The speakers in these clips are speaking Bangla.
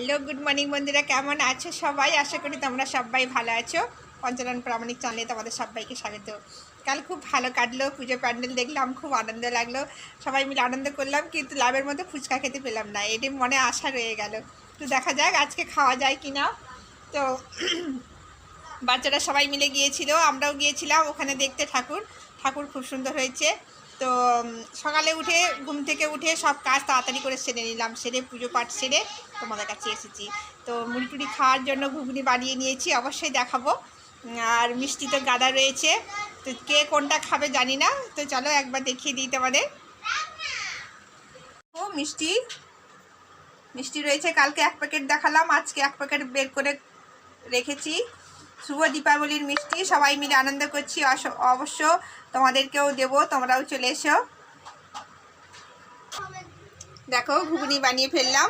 হ্যালো, গুড মর্নিং বন্ধুরা, কেমন আছো সবাই? আশা করি তোমরা সবাই ভালো আছো। পঞ্চানন প্রামাণিক চ্যানেলে তোমাদের সবাইকে স্বাগত। কাল খুব ভালো কাটলো, পুজো প্যান্ডেল দেখলাম, খুব আনন্দ লাগল। সবাই মিলে আনন্দ করলাম, কিন্তু লাভের মধ্যে ফুচকা খেতে পেলাম না, এটি মনে আশা রয়ে গেল। তো দেখা যাক, আজকে খাওয়া যায় কি না তো বাচ্চারা সবাই মিলে গিয়েছিল, আমরাও গিয়েছিলাম, ওখানে দেখতে ঠাকুর। ঠাকুর খুব সুন্দর হয়েছে। তো সকালে উঠে, ঘুম থেকে উঠে সব কাজ তাড়াতাড়ি করে সেরে নিলাম, সেরে পুজো পাঠ সেরে তোমাদের কাছে এসেছি। তো, মুড়ি টুড়ি খাওয়ার জন্য ঘুগনি বানিয়ে নিয়েছি, অবশ্যই দেখাবো। আর মিষ্টি তো গাদা রয়েছে, তো কে কোনটা খাবে জানি না, তো চলো একবার দেখিয়ে দিই তোমাদের। ও, মিষ্টি। মিষ্টি রয়েছে, কালকে এক প্যাকেট দেখালাম, আজকে এক প্যাকেট বের করে রেখেছি। শুভ দীপাবলির মিষ্টি, সবাই মিলে আনন্দ করছি। অবশ্য তোমাদেরকেও দেবো, তোমরাও চলে এসো। দেখো, ঘুগনি বানিয়ে ফেললাম।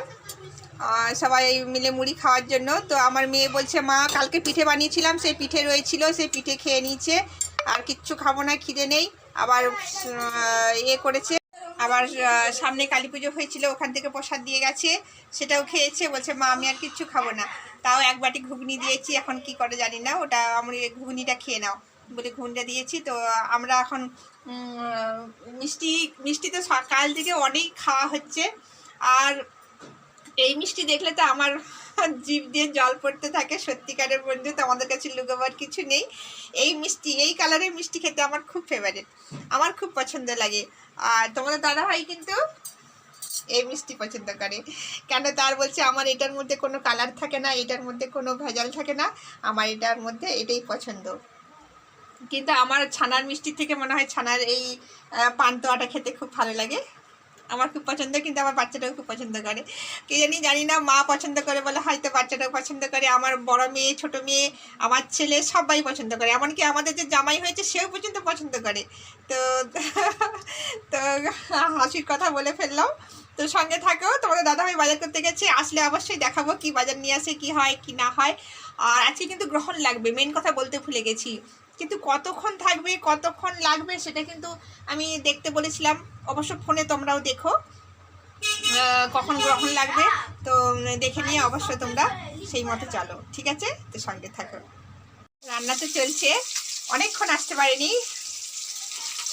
সবাই মিলে মুড়ি খাওয়ার জন্য। তো আমার মেয়ে বলছে, মা, কালকে পিঠে বানিয়েছিলাম, সেই পিঠে রয়েছিল, সেই পিঠে খেয়ে নিয়েছে। আর কিচ্ছু খাব না, খিদে নেই। আবার ইয়ে করেছে। আবার সামনে কালী পুজো হয়েছিল, ওখান থেকে প্রসাদ দিয়ে গেছে, সেটাও খেয়েছে। বলছে, মা, আমি আর কিচ্ছু খাব না। তাও এক বাটি ঘুগনি দিয়েছি, এখন কি করে জানি না, ওটা এই ঘুগনিটা খেয়ে নাও বলে ঘুগনিটা দিয়েছি। তো আমরা এখন মিষ্টি মিষ্টি তো সকাল থেকে অনেক খাওয়া হচ্ছে। আর এই মিষ্টি দেখলে তো আমার জিভ দিয়ে জল পড়তে থাকে, সত্যিকারের বন্ধু তো আমাদের কাছে লুকোবার কিছু নেই। এই মিষ্টি, এই কালারের মিষ্টি খেতে আমার খুব ফেভারিট আমার খুব পছন্দ লাগে। আর তোমাদের দাদা ভাই কিন্তু এই মিষ্টি পছন্দ করে। কেন তার বলছে, আমার এটার মধ্যে কোনো কালার থাকে না, এটার মধ্যে কোনো ভেজাল থাকে না, আমার এটার মধ্যে এটাই পছন্দ। কিন্তু আমার ছানার মিষ্টি থেকে মনে হয় ছানার এই পান্তোয়াটা খেতে খুব ভালো লাগে। আমার খুব পছন্দ, কিন্তু আমার বাচ্চাটাও খুব পছন্দ করে। কে জানি জানি না, মা পছন্দ করে বলে হয়তো বাচ্চাটাও পছন্দ করে। আমার বড় মেয়ে, ছোট মেয়ে, আমার ছেলে সবাই পছন্দ করে। এমনকি আমাদের যে জামাই হয়েছে, সেও পর্যন্ত পছন্দ করে। তো তো, হাসির কথা বলে ফেললাম। তো সঙ্গে থাকো, তোমাদের দাদাভাই বাজার করতে গেছে, আসলে অবশ্যই দেখাবো কি বাজার নিয়ে আসে, কি হয়, কি না হয়। আর আজকে কিন্তু গ্রহণ লাগবে মেন কথা বলতে ভুলে গেছি। কিন্তু কতক্ষণ থাকবে, কতক্ষণ লাগবে, সেটা কিন্তু আমি দেখতে বলেছিলাম। অবশ্য ফোনে তোমরাও দেখো কখন গ্রহণ লাগবে। তো দেখে নিয়ে অবশ্যই তোমরা সেই মতো চলো, ঠিক আছে? তো সঙ্গে থাকো। রান্না তো চলছে, অনেকক্ষণ আসতে পারিনি।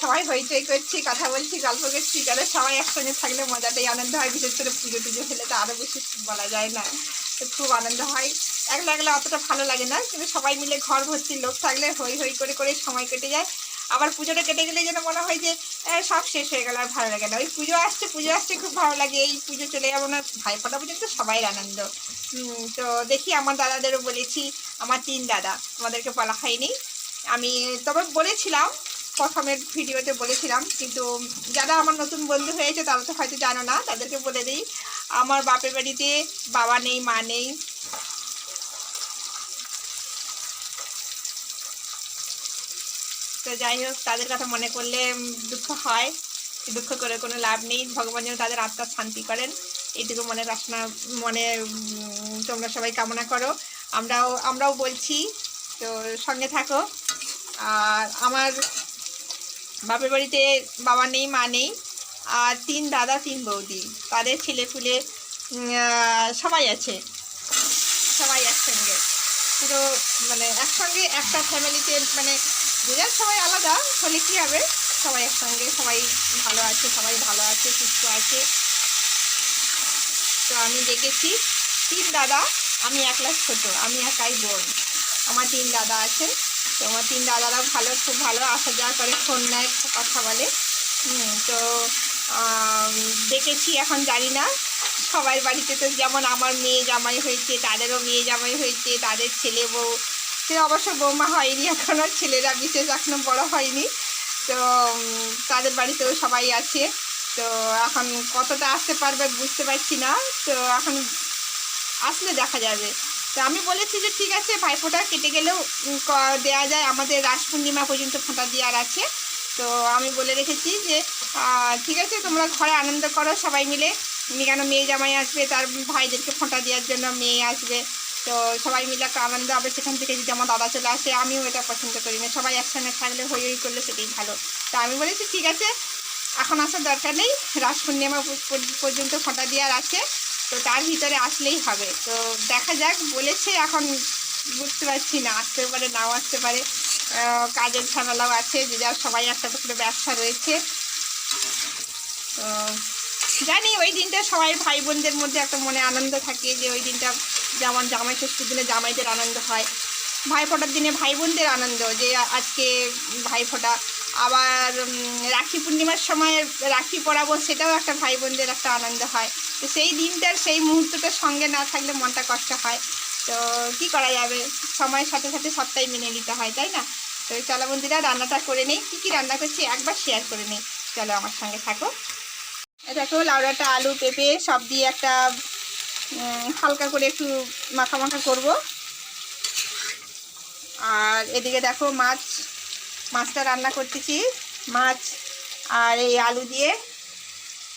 সবাই হইচই করছি, কথা বলছি, গল্প করছি যারা সবাই একসঙ্গে থাকলে মজাটাই আনন্দ হয়, বিশেষ করে পুজো টুজো হলে তো আরও বেশি বলা যায় না, তো খুব আনন্দ হয়। একলা একলা অতটা ভালো লাগে না, কিন্তু সবাই মিলে ঘর ভর্তি লোক থাকলে হই হই করে করে সময় কেটে যায়। আবার পুজোটা কেটে গেলে যেন মনে হয় যে সব শেষ হয়ে গেল আর ভালো লাগে না। ওই পুজো আসছে পুজো আসছে, খুব ভালো লাগে, এই পুজো চলে যাব না, ভাইফোঁটা পর্যন্ত সবাই আনন্দ। তো দেখি আমার দাদাদেরও বলেছি, আমার তিন দাদা, আমাদেরকে বলা হয়নি। আমি তবে বলেছিলাম প্রথমের ভিডিওতে বলেছিলাম, কিন্তু যারা আমার নতুন বন্ধু হয়েছে তারা তো হয়তো জানো না, তাদেরকে বলে দিই, আমার বাপের বাড়িতে বাবা নেই, মা নেই। তো যাই হোক, তাদের কথা মনে করলে দুঃখ হয় দুঃখ করে কোনো লাভ নেই। ভগবান যেন তাদের আত্মার শান্তি করেন। এইটুকু মনে বাসনা মনে তোমরা সবাই কামনা করো। আমরাও আমরাও বলছি, তো সঙ্গে থাকো। আর আমার বাপের বাড়িতে বাবা নেই, মা নেই, আর তিন দাদা, তিন বৌদি। তাদের ছেলে ফুলে সবাই আছে। সবাই একসঙ্গে। পুরো মানে একসঙ্গে একটা ফ্যামিলিতে মানে যে সবাই আলাদা, হলে কী হবে? সবাই একসঙ্গে, সবাই ভালো আছে, সবাই ভালো আছে, সুস্থ আছে। তো আমি দেখেছি, তিন দাদা, আমি একলা ছোট, আমি একাই বোন। আমার তিন দাদা আছে। তো আমার তিন দাদারা ভালো, খুব ভালো, আসা যাওয়া করে ফোন নেয়, কথা বলে। তো দেখেছি, এখন জানি না। সবার বাড়িতে তো যেমন আমার মেয়ে জামাই হয়েছে, তাদেরও মেয়ে জামাই হয়েছে, তাদের ছেলে বউ। সে অবশ্য বৌমা হয়নি এখনও ছেলেরা বিশেষ এখনও বড় হয়নি। তো তাদের বাড়িতেও সবাই আছে। তো, এখন কতটা আসতে পারবে বুঝতে পারছি না। তো, এখন আসলে দেখা যাবে। তো আমি বলেছি যে ঠিক আছে, ভাইফোঁটা কেটে গেলেও দেয়া যায়। আমাদের রাস পূর্ণিমা পর্যন্ত ফোঁটা দেওয়ার আছে। তো আমি বলে রেখেছি যে ঠিক আছে, তোমরা ঘরে আনন্দ করো সবাই মিলে। কেন মেয়ে জামাই আসবে? তার ভাইদেরকে ফোঁটা দেওয়ার জন্য মেয়ে আসবে। তো সবাই মিলে একটা আনন্দ হবে সেখান থেকে যদি আমার দাদা চলে আসে, আমিও এটা পছন্দ করি না। সবাই একসঙ্গে থাকলে হই হই করলে সেটাই ভালো। তো আমি বলেছি, ঠিক আছে, এখন আসার দরকার নেই। রাস পূর্ণিমা পর্যন্ত ফোঁটা দেওয়ার আছে। তো তার ভিতরে আসলেই হবে। তো দেখা যাক, বলেছে এখন বুঝতে পারছি না, আসতে পারে, নাও আসতে পারে। কাজের ঝামেলাও আছে, যে যার সবাই একটা করে ব্যবসা রয়েছে। জানি, ওই দিনটা সবাই ভাই বোনদের মধ্যে একটা মনে আনন্দ থাকে, যে ওই দিনটা যেমন জামাই ষষ্ঠীর দিনে জামাইদের আনন্দ হয়। ভাই ফোটার দিনে ভাই বোনদের আনন্দ, যে আজকে ভাই ফোটা আবার রাখি পূর্ণিমার সময় রাখি পরাবো, সেটাও একটা ভাই বোনদের একটা আনন্দ হয়। তো সেই দিনটার, সেই মুহূর্তটার সঙ্গে না থাকলে মনটা কষ্ট হয়। তো কি করা যাবে? সময়ের সাথে সাথে সবটাই মেনে নিতে হয়, তাই না? তো চলো বন্ধুরা, রান্নাটা করে নেই। কী কী রান্না করছি একবার শেয়ার করে নেই। চলো আমার সঙ্গে থাকো। দেখো, লাউডাটা, আলু, পেঁপে, সব দিয়ে একটা হালকা করে একটু মাখা মাখা করব। আর এদিকে দেখো মাছ মাছটা রান্না করতেছি মাছ আর এই আলু দিয়ে।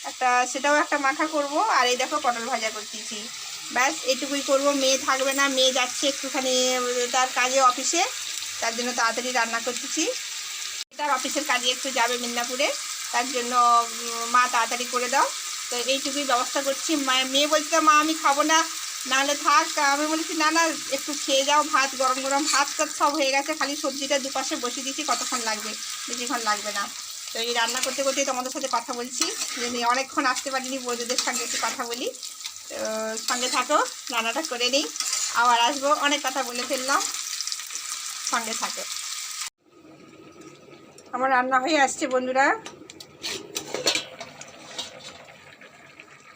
একটা, সেটাও একটা মাখা করব। আর এই দেখো পটল ভাজা করতেছি। ব্যাস এটুকুই করব। মেয়ে থাকবে না, মেয়ে যাচ্ছে একটুখানি, তার কাজে অফিসে। তার জন্য তাড়াতাড়ি রান্না করতেছি। তার অফিসের কাজে একটু যাবে মিদনাপুরে। তার জন্য মা তাড়াতাড়ি করে দাও। তো এইটুকুই ব্যবস্থা করছি। মেয়ে বলছে মা, আমি খাব না। নাহলে থাক, আমি বলেছি, না না, একটু খেয়ে যাও ভাত, গরম গরম ভাত টাত সব হয়ে গেছে, খালি সবজিটা দুপাশে বসিয়ে দিচ্ছি কতক্ষণ লাগবে? বেশিক্ষণ লাগবে না। তো এই রান্না করতে করতে তোমাদের সাথে কথা বলছি অনেকক্ষণ আসতে পারিনি, বৌদিদের সঙ্গে একটু কথা বলি। তো সঙ্গে থাকো, রান্নাটা করে নিই। আবার আসব, অনেক কথা বলে ফেললাম। সঙ্গে থাকো। আমার রান্না হয়ে আসছে, বন্ধুরা।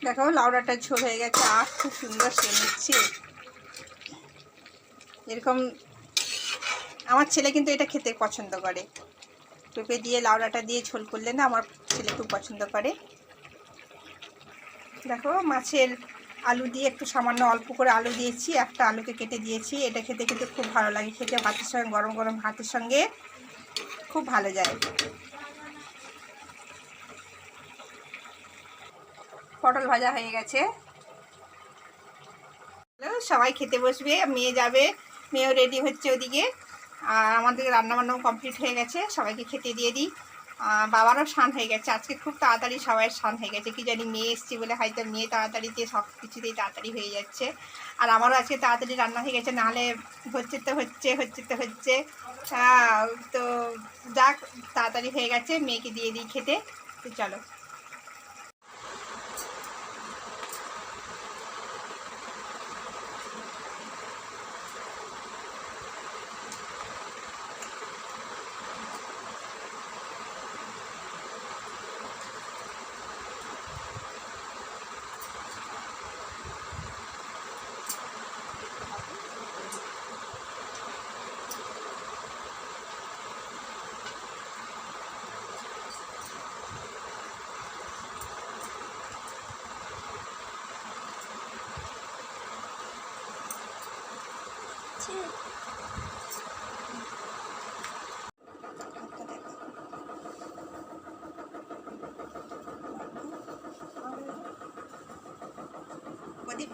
দেখো, লাউডাটা ঝোল হয়ে গেছে। আর খুব সুন্দর সে নিচ্ছে। এরকম আমার ছেলে কিন্তু এটা খেতে পছন্দ করে। পেঁপে দিয়ে লাউডাটা দিয়ে ঝোল করলে না আমার ছেলে খুব পছন্দ করে। দেখো, মাছের আলু দিয়ে একটু সামান্য অল্প করে আলু দিয়েছি, একটা আলুকে কেটে দিয়েছি। এটা খেতে খেতে খুব ভালো লাগে। খেতে ভাতের সঙ্গে, গরম গরম ভাতের সঙ্গে খুব ভালো যায়। পটল ভাজা হয়ে গেছে। সবাই খেতে বসবে, মেয়ে যাবে, মেয়েও রেডি হচ্ছে ওদিকে। আর আমাদের রান্নাবান্নাও কমপ্লিট হয়ে গেছে, সবাইকে খেতে দিয়ে দিই। বাবারও স্নান হয়ে গেছে, আজকে খুব তাড়াতাড়ি সবাই স্নান হয়ে গেছে, কি জানি মেয়ে এসছে বলে হয়তো মেয়ে তাড়াতাড়িতে সব কিছুতেই তাড়াতাড়ি হয়ে যাচ্ছে। আর আমারও আজকে তাড়াতাড়ি রান্না হয়ে গেছে, নাহলে হচ্ছে তো হচ্ছে হচ্ছে তো হচ্ছে। তো যাক, তাড়াতাড়ি হয়ে গেছে, মেয়েকে দিয়ে দিই খেতে। তো চলো। প্রদীপ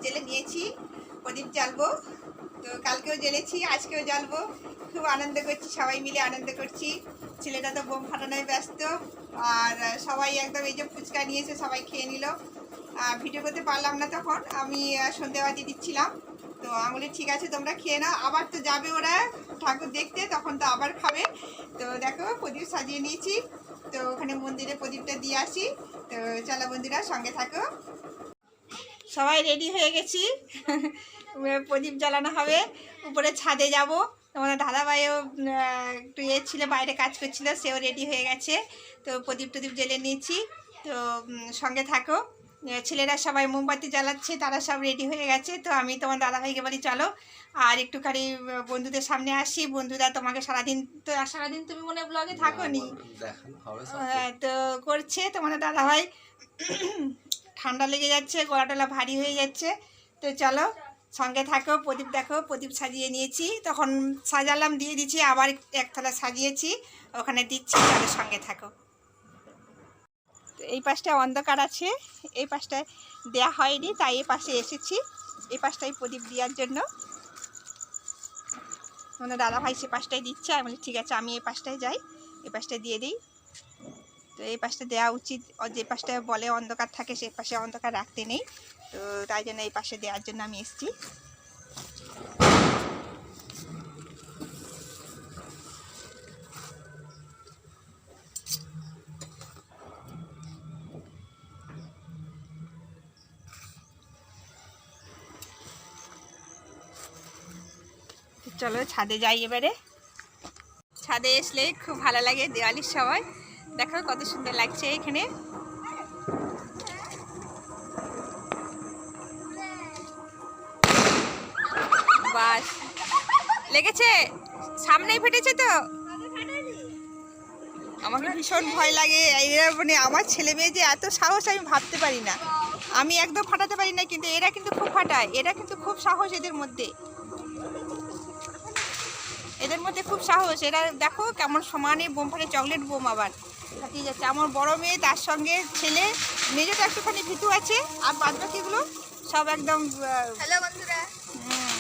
জেলে নিয়েছি প্রদীপ জ্বালবো। তো কালকেও জ্বেলেছি আজকেও জ্বালবো। খুব আনন্দ করছি সবাই মিলে আনন্দ করছি। ছেলেটা তো বোম ফাটানোয় ব্যস্ত আর সবাই একদম এই যে ফুচকা নিয়েছে সবাই খেয়ে নিল। ভিডিও করতে পারলাম না তখন আমি আহ, সন্ধেবাতি দিচ্ছিলাম। তো আঙুলে ঠিক আছে, তোমরা খেয়ে নাও। আবার তো যাবে ওরা। ঠাকুর দেখতে, তখন তো আবার খাবে। তো দেখো, প্রদীপ সাজিয়ে নিয়েছি। তো ওখানে মন্দিরে প্রদীপটা দিয়ে আসি। তো চলো বন্ধুরা, সঙ্গে থাকো। সবাই রেডি হয়ে গেছি। প্রদীপ জ্বালানো হবে। উপরে ছাদে যাব। তোমাদের দাদাভাইও একটু ইয়ে ছিল, বাইরে কাজ করছিল, সেও রেডি হয়ে গেছে। তো প্রদীপ টদীপ জ্বেলে নিয়েছি। তো সঙ্গে থাকো। ছেলেরা সবাই মোমবাতি জ্বালাচ্ছে তারা সব রেডি হয়ে গেছে। তো আমি তোমার দাদাভাইকে বলি চলো। আর একটুখানি বন্ধুদের সামনে আসি। বন্ধুরা তোমাকে সারাদিন তো সারাদিন তুমি মনে ব্লগে থাকো নি তো করছে তোমার দাদা ভাই ঠান্ডা লেগে যাচ্ছে গলা টলা ভারী হয়ে যাচ্ছে। তো চলো সঙ্গে থাকো প্রদীপ দেখো প্রদীপ সাজিয়ে নিয়েছি। তখন সাজালাম দিয়ে দিচ্ছি আবার একতলা সাজিয়েছি। ওখানে দিচ্ছি তাদের সঙ্গে থাকো। এই পাশটা অন্ধকার আছে, এই পাশটায় দেয়া হয়নি, তাই এই পাশে এসেছি। এই পাশটাই প্রদীপ দেওয়ার জন্য। মানে দাদা ভাই সে পাশটাই দিচ্ছে, আমি ঠিক আছে, আমি এই পাশটায় যাই, এই পাশটায় দিয়ে দিই। তো এই পাশটা দেওয়া উচিত যে পাশটা বলে অন্ধকার থাকে, সে পাশে অন্ধকার রাখতে নেই। তো তাই জন্য এই পাশে দেওয়ার জন্য আমি এসেছি। চলো ছাদে যাই এবারে। ছাদে আসলে খুব ভালো লাগে দেওয়ালির সময়। দেখো কত সুন্দর লাগছে এখানে। বাস। লেগেছে? সামনেই ফেটেছে তো? আমাকে ভীষণ ভয় লাগে। এরা মানে আমার ছেলে মেয়ে যে এত সাহস আমি ভাবতে পারি না। আমি একদম ফাটাতে পারি না কিন্তু এরা কিন্তু খুব ফাটায়। এরা কিন্তু খুব সাহস এদের মধ্যে। এদের মধ্যে খুব সাহস। এরা দেখো কেমন সমানে বোম ফাটে চকলেট বোম আবার। ফাটিয়ে যাচ্ছে। আমার বড় মেয়ে তার সঙ্গে ছেলে মেজোটা একটুখানি ভীতু আছে আর বাদ বাকিগুলো সব একদম হ্যালো বন্ধুরা। হুম।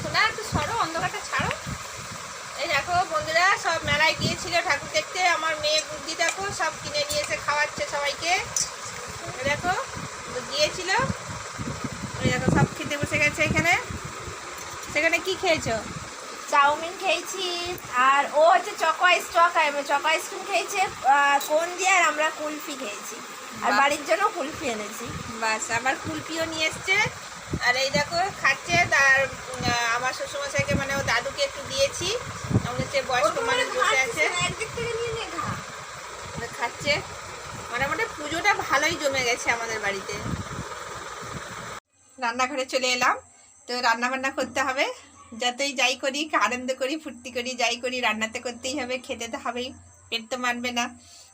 শোনা একটু সরো অন্ধকারটা ছাড়ো। এই দেখো বন্ধুরা সব মেলায় গিয়েছিল ঠাকুর দেখতে। আমার মেয়ে বুদ্ধি দেখো সব কিনে নিয়ে এসে খাওয়াচ্ছে সবাইকে। দেখো গিয়েছিল। এই দেখো সব খেতে বসে গেছে এখানে। সেখানে কি খেয়েছো? চাউমিন খেয়েছি আর ও হচ্ছে choco ice choc choco ice cream খেয়েছে কোন দিয়ে আর আমরা কুলফি খেয়েছি। আর বাড়ির জন্য কুলফি এনেছি। বাস আবার কুলপিও নিয়ে এসছে। আর এই দেখো খাচ্ছে তার আমার শ্বশুরমশাইকে মানে ও দাদুকে একটু দিয়েছি। আমাদের যে বয়স্ক মানুষ বসে আছে। একদিক থেকে নিয়ে নে খা। ওরা খাচ্ছে। মোটামুটি পুজোটা ভালোই জমে গেছে আমাদের বাড়িতে। রান্নাঘরে চলে এলাম। তো রান্না বান্না করতে হবে। যতই যাই করি, আনন্দ করি, ফুর্তি করি, যাই করি, রান্নাতে করতেই হবে, খেতে তো হবেই, পেট তো মানবে না।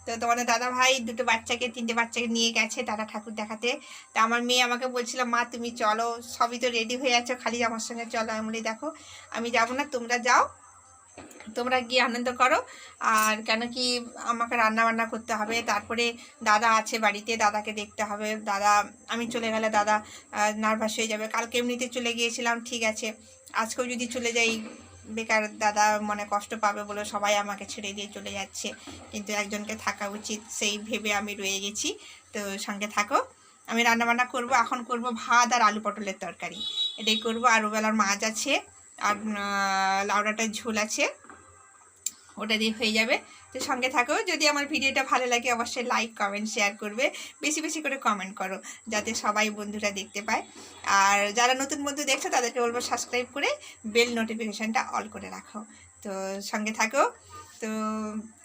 তো তোমাদের দাদা ভাই দুটো বাচ্চাকে, তিনটে বাচ্চাকে নিয়ে গেছে তারা ঠাকুর দেখাতে। তা আমার মেয়ে আমাকে বলছিল, মা, তুমি চলো, সবই তো রেডি হয়ে আছো, খালি আমার সঙ্গে চলো। আমি দেখো, আমি যাব না, তোমরা যাও তোমরা গিয়ে আনন্দ করো। আর কেন কি আমাকে রান্না বান্না করতে হবে, তারপরে দাদা আছে বাড়িতে, দাদাকে দেখতে হবে। দাদা, আমি চলে গেলে দাদা নার্ভাস হয়ে যাবে। কালকে এমনিতে চলে গিয়েছিলাম, ঠিক আছে। আজকেও যদি চলে যাই, বেকার দাদা মনে কষ্ট পাবে বলে সবাই আমাকে ছেড়ে দিয়ে চলে যাচ্ছে। কিন্তু একজনকে থাকা উচিত, সেই ভেবে আমি রয়ে গেছি। তো সঙ্গে থাকো। আমি রান্নাবান্না করব, এখন করব ভাত আর আলু পটলের তরকারি। এটাই করব। আর ওবেলার মাছ আছে। আর লাউডাটার ঝোল আছে, ওটা দিয়ে হয়ে যাবে। তো সঙ্গে থাকো, যদি আমার ভিডিওটা ভালো লাগে, অবশ্যই লাইক কমেন্ট শেয়ার করবে। বেশি বেশি করে কমেন্ট করো, যাতে সবাই বন্ধুরা দেখতে পায়। আর যারা নতুন বন্ধু দেখছ, তাদেরকে বলব সাবস্ক্রাইব করে বেল নোটিফিকেশানটা অল করে রাখো। তো সঙ্গে থাকো। তো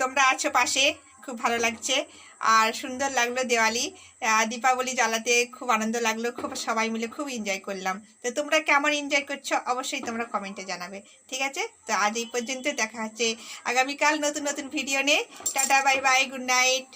তোমরা আছো পাশে, খুব ভালো লাগছে। আর সুন্দর লাগল দেওয়ালি। দীপাবলি জ্বালাতে খুব আনন্দ লাগল, খুব সবাই মিলে খুব এনজয় করলাম। তো তোমরা কেমন এনজয় করছ অবশ্যই তোমরা কমেন্টে জানাবে, ঠিক আছে? তো আজ এই পর্যন্ত দেখা হচ্ছে আগামীকাল নতুন নতুন ভিডিও নিয়ে। Tata bye bye good night